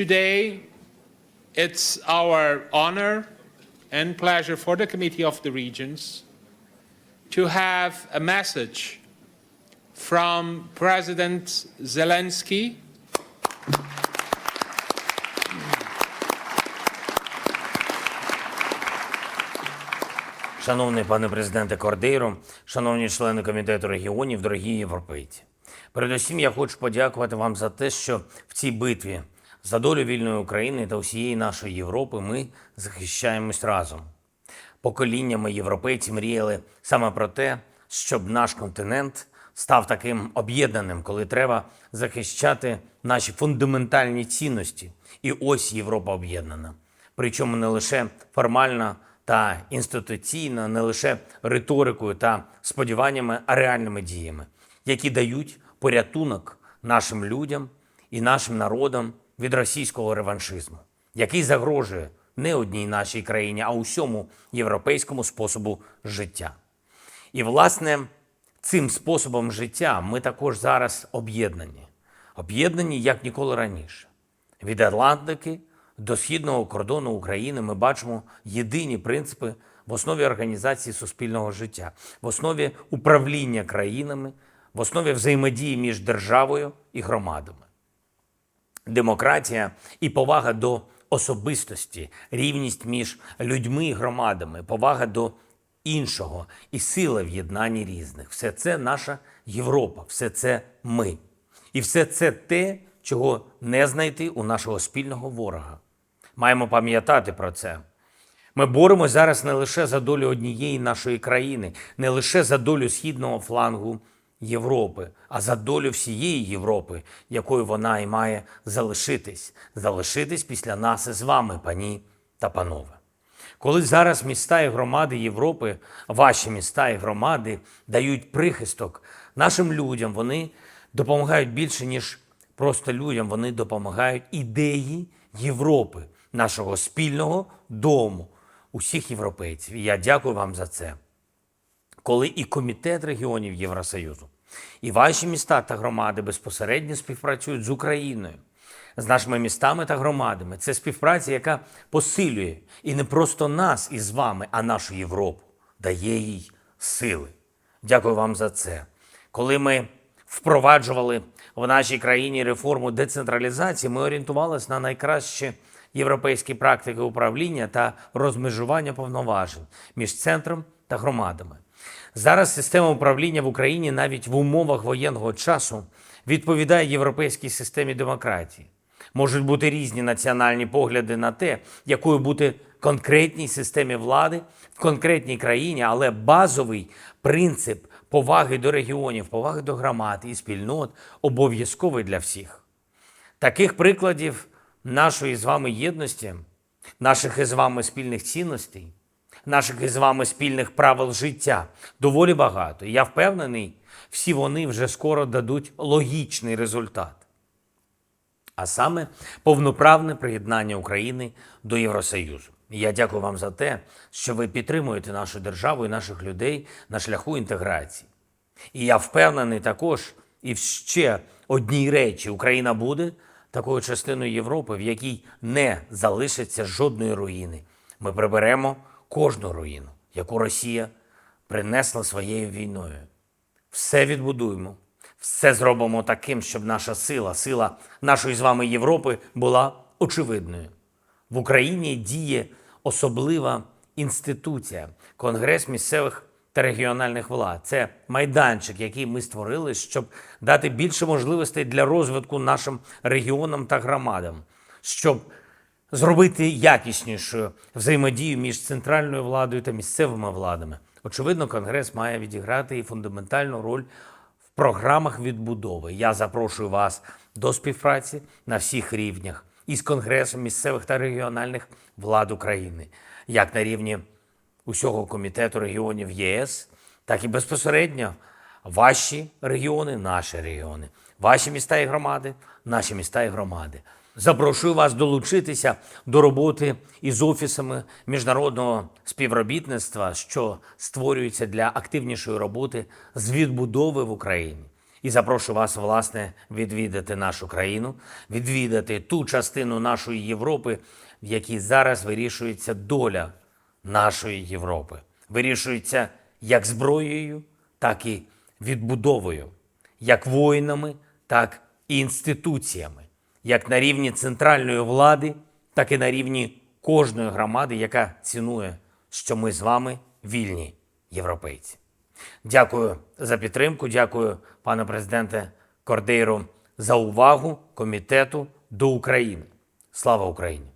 Today, it's our honor and pleasure for the Committee of the Regions to have a message from President Zelensky. Шановний пане президенте Кордейро, шановні члени комітету регіонів, дорогі європейці. Передусім я хочу подякувати вам за те, що в цій битві за долю вільної України та усієї нашої Європи ми захищаємось разом. Поколіннями європейці мріяли саме про те, щоб наш континент став таким об'єднаним, коли треба захищати наші фундаментальні цінності. І ось Європа об'єднана. Причому не лише формально та інституційно, не лише риторикою та сподіваннями, а реальними діями, які дають порятунок нашим людям і нашим народам від російського реваншизму, який загрожує не одній нашій країні, а усьому європейському способу життя. І, власне, цим способом життя ми також зараз об'єднані. Об'єднані як ніколи раніше. Від Атлантики до східного кордону України ми бачимо єдині принципи в основі організації суспільного життя, в основі управління країнами, в основі взаємодії між державою і громадами демократія і повага до особистості, рівність між людьми і громадами, повага до іншого і сила в єднанні різних. Все це наша Європа, все це ми. І все це те, чого не знайти у нашого спільного ворога. Маємо пам'ятати про це. Ми боремося зараз не лише за долю однієї нашої країни, не лише за долю східного флангу Європи, а за долю всієї Європи, якою вона і має залишитись, залишитись після нас із вами, пані та панове. Коли зараз міста і громади Європи, ваші міста і громади дають прихисток нашим людям, вони допомагають більше, ніж просто людям, вони допомагають ідеї Європи, нашого спільного дому, усіх європейців. І я дякую вам за це коли і комітет регіонів Євросоюзу, і ваші міста та громади безпосередньо співпрацюють з Україною, з нашими містами та громадами. Це співпраця, яка посилює і не просто нас із вами, а нашу Європу, дає їй сили. Дякую вам за це. Коли ми впроваджували в нашій країні реформу децентралізації, ми орієнтувалися на найкращі європейські практики управління та розмежування повноважень між центром та громадами. Зараз система управління в Україні навіть в умовах воєнного часу відповідає європейській системі демократії. Можуть бути різні національні погляди на те, якою бути конкретній системі влади в конкретній країні, але базовий принцип поваги до регіонів, поваги до громад і спільнот обов'язковий для всіх. Таких прикладів нашої з вами єдності, наших із вами спільних цінностей, наших із вами спільних правил життя доволі багато. І я впевнений, всі вони вже скоро дадуть логічний результат. А саме повноправне приєднання України до Євросоюзу. Я дякую вам за те, що ви підтримуєте нашу державу і наших людей на шляху інтеграції. І я впевнений також і в ще одній речі: Україна буде такою частиною Європи, в якій не залишиться жодної руїни. Ми приберемо кожну руїну, яку Росія принесла своєю війною. Все відбудуємо, все зробимо таким, щоб наша сила, сила нашої з вами Європи була очевидною. В Україні діє особлива інституція Конгрес місцевих та регіональних влад. Це майданчик, який ми створили, щоб дати більше можливостей для розвитку нашим регіонам та громадам, щоб зробити якіснішою взаємодію між центральною владою та місцевими владами. Очевидно, Конгрес має відіграти і фундаментальну роль в програмах відбудови. Я запрошую вас до співпраці на всіх рівнях із Конгресом місцевих та регіональних влад України, як на рівні усього комітету регіонів ЄС, так і безпосередньо ваші регіони, наші регіони, ваші міста і громади, наші міста і громади. Запрошую вас долучитися до роботи із офісами міжнародного співробітництва, що створюється для активнішої роботи з відбудови в Україні. І запрошую вас, власне, відвідати нашу країну, відвідати ту частину нашої Європи, в якій зараз вирішується доля нашої Європи. Вирішується як зброєю, так і відбудовою, як воїнами, так і інституціями, як на рівні центральної влади, так і на рівні кожної громади, яка цінує, що ми з вами вільні європейці. Дякую за підтримку. Дякую, пане президенте Кордейро, за увагу комітету до України. Слава Україні!